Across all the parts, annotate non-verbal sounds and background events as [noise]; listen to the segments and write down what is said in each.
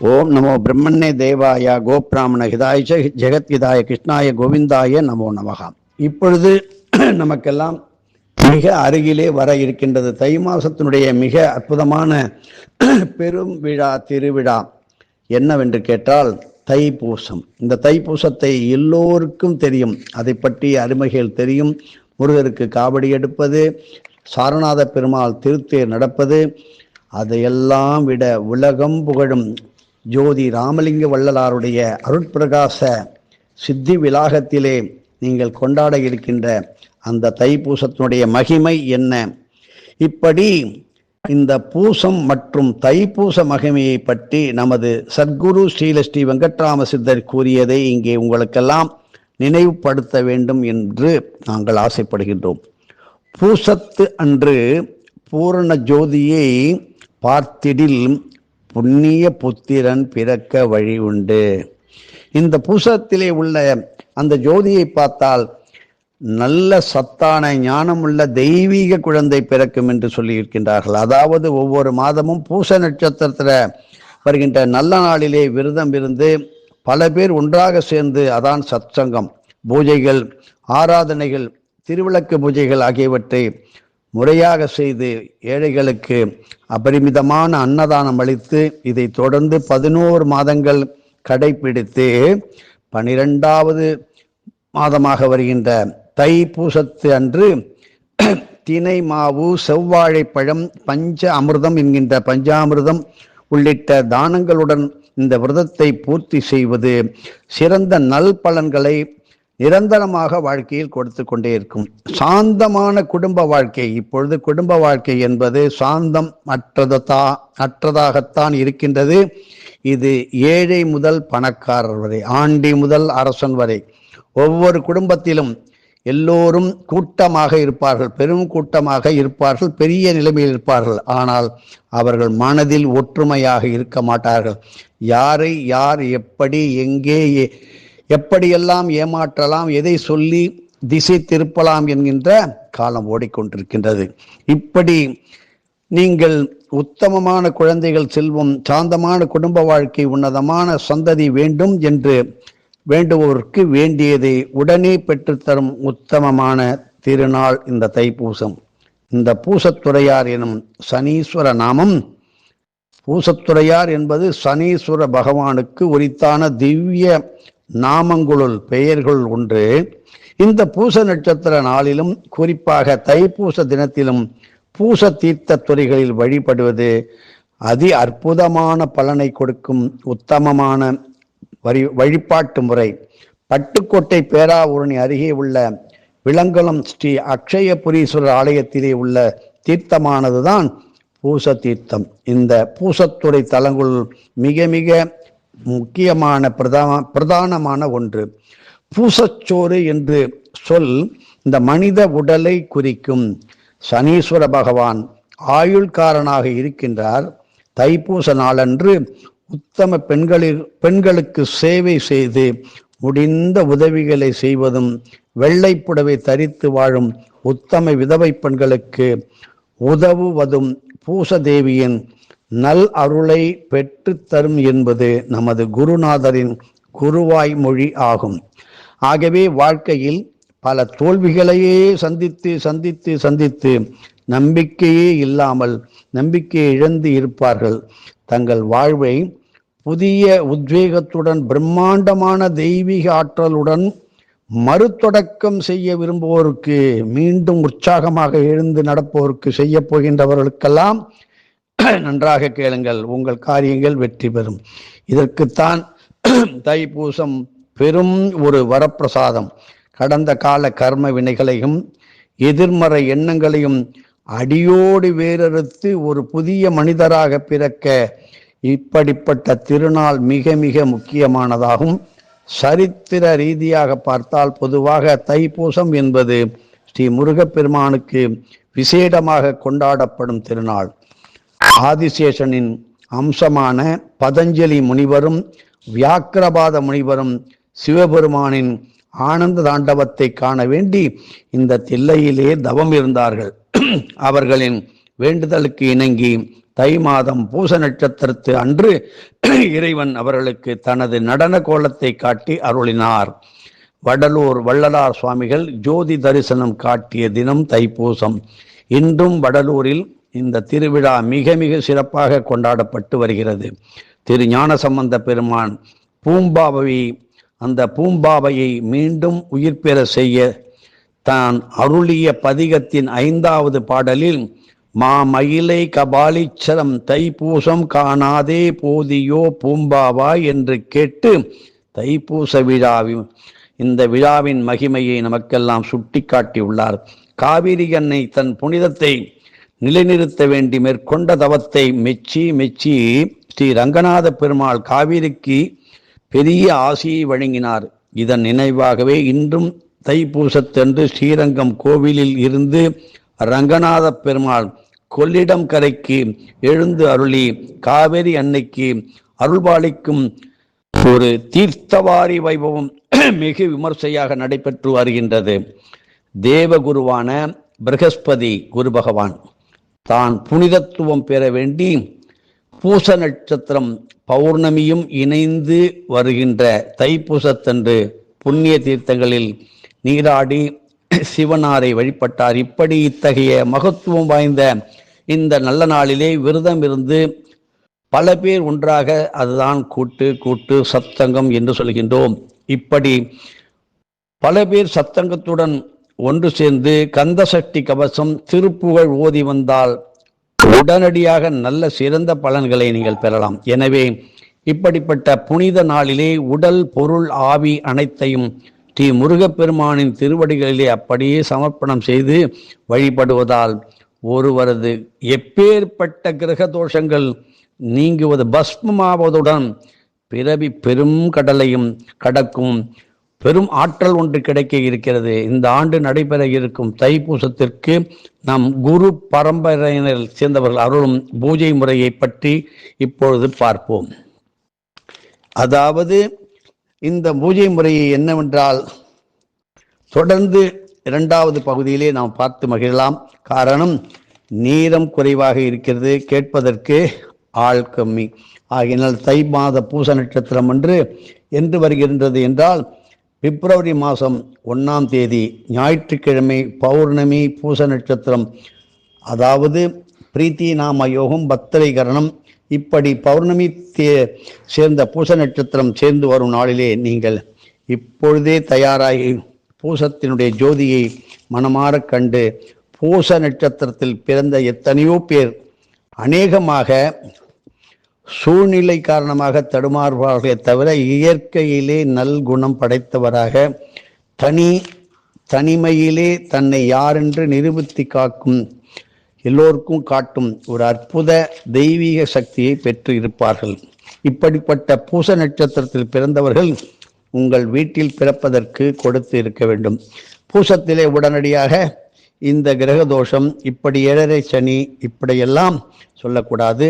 ஓம் நமோ பிரம்மண்ணே தேவாய கோபிராமண ஹிதாய ஜெகத்கிதாய கிருஷ்ணாய கோவிந்தாய நமோ நமகா இப்பொழுது [clears throat] நமக்கெல்லாம் மிக அருகிலே வர இருக்கின்றது தை மாசத்தினுடைய மிக அற்புதமான [clears throat] பெரும் விழா திருவிழா என்னவென்று கேட்டால் தைப்பூசம். இந்த தைப்பூசத்தை எல்லோருக்கும் தெரியும். அதை பற்றி அருமைகள் தெரியும். முருகருக்கு காவடி எடுப்பது சாரநாத பெருமாள் திருத்தேர் நடப்பது அதையெல்லாம் விட உலகம் புகழும் ஜோதி ராமலிங்க வள்ளலாருடைய அருட்பிரகாச சித்தி விலாகத்திலே நீங்கள் கொண்டாட இருக்கின்ற அந்த தைப்பூசத்தினுடைய மகிமை என்ன? இப்படி இந்த பூசம் மற்றும் தைப்பூச மகிமையை பற்றி நமது சத்குரு ஸ்ரீல ஸ்ரீ வெங்கட்ராம சித்தர் கூறியதை இங்கே உங்களுக்கெல்லாம் நினைவுபடுத்த வேண்டும் என்று நாங்கள் ஆசைப்படுகின்றோம். பூசத்து அன்று பூரண ஜோதியை பார்த்திடில் புண்ணிய புத்திரன் பிறக்க வழி உண்டு. இந்த பூசத்திலே உள்ள அந்த ஜோதியை பார்த்தால் நல்ல சத்தான ஞானமுள்ள தெய்வீக குழந்தை பிறக்கும் என்று சொல்லியிருக்கின்றார்கள். அதாவது ஒவ்வொரு மாதமும் பூச நட்சத்திரத்தில் வருகின்ற நல்ல நாளிலே விரதம் இருந்து பல பேர் ஒன்றாக சேர்ந்து அதான் சத்சங்கம் பூஜைகள் ஆராதனைகள் திருவிளக்கு பூஜைகள் ஆகியவற்றை முறையாக செய்து ஏழைகளுக்கு அபரிமிதமான அன்னதானம் அளித்து இதை தொடர்ந்து பதினோரு மாதங்கள் கடைபிடித்து பனிரெண்டாவது மாதமாக வருகின்ற தை பூசத்து அன்று தினை மாவு செவ்வாழைப்பழம் பஞ்ச அமிர்தம் என்கின்ற பஞ்சாமிர்தம் உள்ளிட்ட தானங்களுடன் இந்த விரதத்தை பூர்த்தி செய்வது சிறந்த நல் பலன்களை நிரந்தரமாக வாழ்க்கையில் கொடுத்து கொண்டே இருக்கும். சாந்தமான குடும்ப வாழ்க்கை இப்பொழுது குடும்ப வாழ்க்கை என்பது சாந்தம் அற்றதா அற்றதாகத்தான் இருக்கின்றது. இது ஏழை முதல் பணக்காரர் வரை ஆண்டி முதல் அரசன் வரை. ஒவ்வொரு குடும்பத்திலும் எல்லோரும் கூட்டமாக இருப்பார்கள் பெரும் கூட்டமாக இருப்பார்கள் பெரிய நிலைமையில் இருப்பார்கள். ஆனால் அவர்கள் மனதில் ஒற்றுமையாக இருக்க மாட்டார்கள். யாரை யார் எப்படி எங்கே எப்படியெல்லாம் ஏமாற்றலாம் எதை சொல்லி திசை திருப்பலாம் என்கின்ற காலம் ஓடிக்கொண்டிருக்கின்றது. இப்படி நீங்கள் உத்தமமான குழந்தைகள் செல்வம் சாந்தமான குடும்ப வாழ்க்கை உன்னதமான சந்ததி வேண்டும் என்று வேண்டுவோருக்கு வேண்டியதை உடனே பெற்றுத்தரும் உத்தமமான திருநாள் இந்த தைப்பூசம். இந்த பூசத்துறையார் எனும் சனீஸ்வர நாமம் பூசத்துறையார் என்பது சனீஸ்வர பகவானுக்கு உரித்தான திவ்ய நாமங்களுள் பெயர்கள் ஒன்று. இந்த பூச நட்சத்திர நாளிலும் குறிப்பாக தைப்பூச தினத்திலும் பூச தீர்த்த துறைகளில் வழிபடுவது அதி அற்புதமான பலனை கொடுக்கும் உத்தமமான வரி வழிபாட்டு முறை. பட்டுக்கோட்டை பேராவூரணி அருகே உள்ள விளங்குளம் ஸ்ரீ அக்ஷயபுரீஸ்வரர் ஆலயத்திலே உள்ள தீர்த்தமானதுதான் பூச தீர்த்தம். இந்த பூசத்துறை தலங்கள் மிக மிக முக்கியமான பிரதான பிரதானமான ஒன்று. பூசச்சோறு என்று சொல் இந்த மனித உடலை குறிக்கும். சனீஸ்வர பகவான் ஆயுள்காரனாக இருக்கின்றார். தைப்பூச நாளன்று உத்தம பெண்களில் பெண்களுக்கு சேவை செய்து முடிந்த உதவிகளை செய்வதும் வெள்ளை புடவை தரித்து வாழும் உத்தம விதவை பெண்களுக்கு உதவுவதும் பூசதேவியின் நல் அருளை பெற்று தரும் என்பது நமது குருநாதரின் குருவாய் மொழி ஆகும். ஆகவே வாழ்க்கையில் பல தோல்விகளையே சந்தித்து சந்தித்து சந்தித்து நம்பிக்கையே இல்லாமல் நம்பிக்கையை இழந்து இருப்பார்கள். தங்கள் வாழ்வை புதிய உத்வேகத்துடன் பிரம்மாண்டமான தெய்வீக ஆற்றலுடன் மறுதொடக்கம் செய்ய விரும்புவோருக்கு மீண்டும் உற்சாகமாக எழுந்து நடப்போருக்கு செய்ய போகின்றவர்களுக்கெல்லாம் நன்றாக கேளுங்கள். உங்கள் காரியங்கள் வெற்றி பெறும். இதற்குத்தான் [clears throat] தைப்பூசம் பெரும் ஒரு வரப்பிரசாதம். கடந்த கால கர்ம வினைகளையும் எதிர்மறை எண்ணங்களையும் அடியோடு வேறறுத்து ஒரு புதிய மனிதராக பிறக்க இப்படிப்பட்ட திருநாள் மிக மிக முக்கியமானதாகும். சரித்திர ரீதியாக பார்த்தால் பொதுவாக தைப்பூசம் என்பது ஸ்ரீ முருகப்பெருமானுக்கு விசேடமாக கொண்டாடப்படும் திருநாள். ஆதிசேஷனின் அம்சமான பதஞ்சலி முனிவரும் வியாக்கிரபாத முனிவரும் சிவபெருமானின் ஆனந்த தாண்டவத்தை காண வேண்டி இந்த தில்லையிலே தவம் இருந்தார்கள். அவர்களின் வேண்டுதலுக்கு இணங்கி தை மாதம் பூச நட்சத்திரத்து அன்று இறைவன் அவர்களுக்கு தனது நடன கோலத்தை காட்டி அருளினார். வடலூர் வள்ளலார் சுவாமிகள் ஜோதி தரிசனம் காட்டிய தினம் தைப்பூசம். இன்றும் வடலூரில் இந்த திருவிழா மிக மிக சிறப்பாக கொண்டாடப்பட்டு வருகிறது. திரு ஞானசம்பந்த பெருமான் பூம்பாவை அந்த பூம்பாவையை மீண்டும் உயிர் பெற செய்ய தான் அருளிய பதிகத்தின் ஐந்தாவது பாடலில் மாமயிலை கபாலீச்சரம் தைப்பூசம் காணாதே போதியோ பூம்பாவா என்று கேட்டு தைப்பூச விழாவின் இந்த விழாவின் மகிமையை நமக்கெல்லாம் சுட்டிக்காட்டியுள்ளார். காவிரி அன்னை தன் புனிதத்தை நிலைநிறுத்த வேண்டி மேற்கொண்ட தவத்தை மெச்சி மெச்சி ஸ்ரீ ரங்கநாத பெருமாள் காவிரிக்கு பெரிய ஆசியை வழங்கினார். இதன் நினைவாகவே இன்றும் தைப்பூசத்தன்று ஸ்ரீரங்கம் கோவிலில் இருந்து ரங்கநாத பெருமாள் கொள்ளிடம் கரைக்கு எழுந்து அருளி காவேரி அன்னைக்கு அருள்பாலிக்கும் ஒரு தீர்த்தவாரி வைபவம் [clears throat] மிகு விமர்சையாக நடைபெற்று வருகின்றது. தேவகுருவான பிரகஸ்பதி குரு பகவான். தான் புனிதத்துவம் பெற வேண்டி பூச நட்சத்திரம் பௌர்ணமியும் இணைந்து வருகின்ற தைப்பூசத்தன்று புண்ணிய தீர்த்தங்களில் நீராடி சிவனாரை வழிபட்டார். இப்படி இத்தகைய மகத்துவம் வாய்ந்த இந்த நல்ல நாளிலே விரதம் இருந்து பல பேர் ஒன்றாக அதுதான் கூட்டு கூட்டு சத்தங்கம் என்று சொல்கின்றோம். இப்படி பல பேர் சத்தங்கத்துடன் ஒன்று சேர்ந்து கந்த சக்தி கவசம் திருப்புகழ் ஓதி வந்தால் உடனடியாக நல்ல சிறந்த பலன்களை நீங்கள் பெறலாம். எனவே இப்படிப்பட்ட புனித நாளிலே உடல் பொருள் ஆவி அனைத்தையும் ஸ்ரீ முருகப்பெருமானின் திருவடிகளிலே அப்படியே சமர்ப்பணம் செய்து வழிபடுவதால் ஒருவரது எப்பேற்பட்ட கிரக தோஷங்கள் நீங்குவது பஸ்மமாவதுடன் பிறவி பெரும் கடலையும் கடக்கும். பெரும் ஆற்றல் ஒன்று கிடைக்க இருக்கிறது. இந்த ஆண்டு நடைபெற இருக்கும் தைப்பூசத்திற்கு நம் குரு பரம்பரையினர் சேர்ந்தவர்கள் அருளும் பூஜை முறையை பற்றி இப்பொழுது பார்ப்போம். அதாவது இந்த பூஜை முறையை என்னவென்றால் தொடர்ந்து இரண்டாவது பகுதியிலே நாம் பார்த்து மகிழலாம். காரணம் நீரம் குறைவாக இருக்கிறது. கேட்பதற்கு ஆள் கம்மி. ஆகினால் தை மாத பூச நட்சத்திரம் என்று என்று வருகின்றது என்றால் பிப்ரவரி மாதம் ஒன்றாம் தேதி ஞாயிற்றுக்கிழமை பௌர்ணமி பூச நட்சத்திரம். அதாவது பிரீத்தி நாம யோகம் பத்திரை கரணம் இப்படி பௌர்ணமி தே- சேர்ந்த பூச நட்சத்திரம் சேர்ந்து வரும் நாளிலே நீங்கள் இப்பொழுதே தயாராகி பூசத்தினுடைய ஜோதியை மனமாறக் கண்டு பூச நட்சத்திரத்தில் பிறந்த எத்தனையோ பேர் அநேகமாக சூழ்நிலை காரணமாக தடுமாறுவார்களே தவிர இயற்கையிலே நல்குணம் படைத்தவராக தனி தனிமையிலே தன்னை யாரென்று நிரூபித்து காக்கும் எல்லோருக்கும் காட்டும் ஒரு அற்புத தெய்வீக சக்தியை பெற்று இருப்பார்கள். இப்படிப்பட்ட பூச நட்சத்திரத்தில் பிறந்தவர்கள் உங்கள் வீட்டில் பிறப்பதற்கு கொடுத்து இருக்க வேண்டும். பூசத்திலே உடனடியாக இந்த கிரக தோஷம் இப்படி ஏழரை சனி இப்படியெல்லாம் சொல்லக்கூடாது.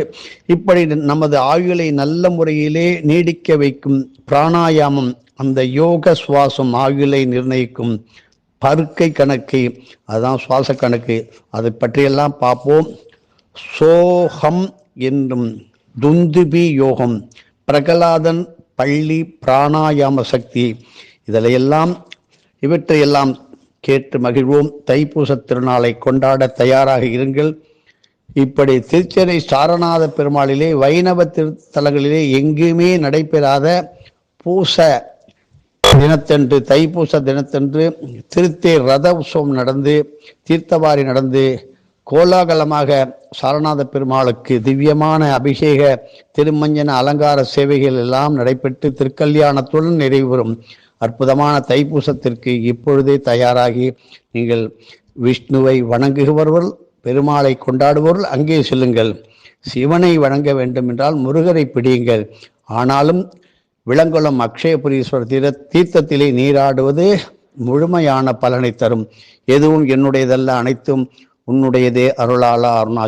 இப்படி நமது ஆயுளை நல்ல முறையிலே நீடிக்க வைக்கும் பிராணாயாமம் அந்த யோக சுவாசம் ஆயுளை நிர்ணயிக்கும் பருக்கை கணக்கு அதுதான் சுவாச கணக்கு அதை பற்றியெல்லாம் பார்ப்போம். சோகம் என்றும் துந்துபி யோகம் பிரகலாதன் பள்ளி பிராணாயாம சக்தி இதிலையெல்லாம் இவற்றையெல்லாம் கேட்டு மகிழ்வோம். தைப்பூச திருநாளை கொண்டாட தயாராக இருங்கள். இப்படி திருச்செறை சாரநாத பெருமாளிலே வைணவ திருத்தலங்களிலே எங்குமே நடைபெறாத பூச தினத்தன்று தைப்பூச தினத்தன்று திருத்தேர் ரத உற்சவம் நடந்து தீர்த்தவாரி நடந்து கோலாகலமாக சாரநாத பெருமாளுக்கு திவ்யமான அபிஷேக திருமஞ்சன அலங்கார சேவைகள் எல்லாம் நடைபெற்று திருக்கல்யாணத்துடன் நிறைவுறும் அற்புதமான தைப்பூசத்திற்கு இப்பொழுதே தயாராகி நீங்கள் விஷ்ணுவை வணங்குகிறவர்கள் பெருமாளை கொண்டாடுபவர்கள் அங்கே செல்லுங்கள். சிவனை வணங்க வேண்டும் என்றால் முருகரை பிடியுங்கள். ஆனாலும் விளங்குளம் அக்ஷயபுரீஸ்வரர் தீர தீர்த்தத்திலே நீராடுவது முழுமையான பலனை தரும். எதுவும் என்னுடையதல்ல அனைத்தும் உன்னுடையதே அருளாளா அருணா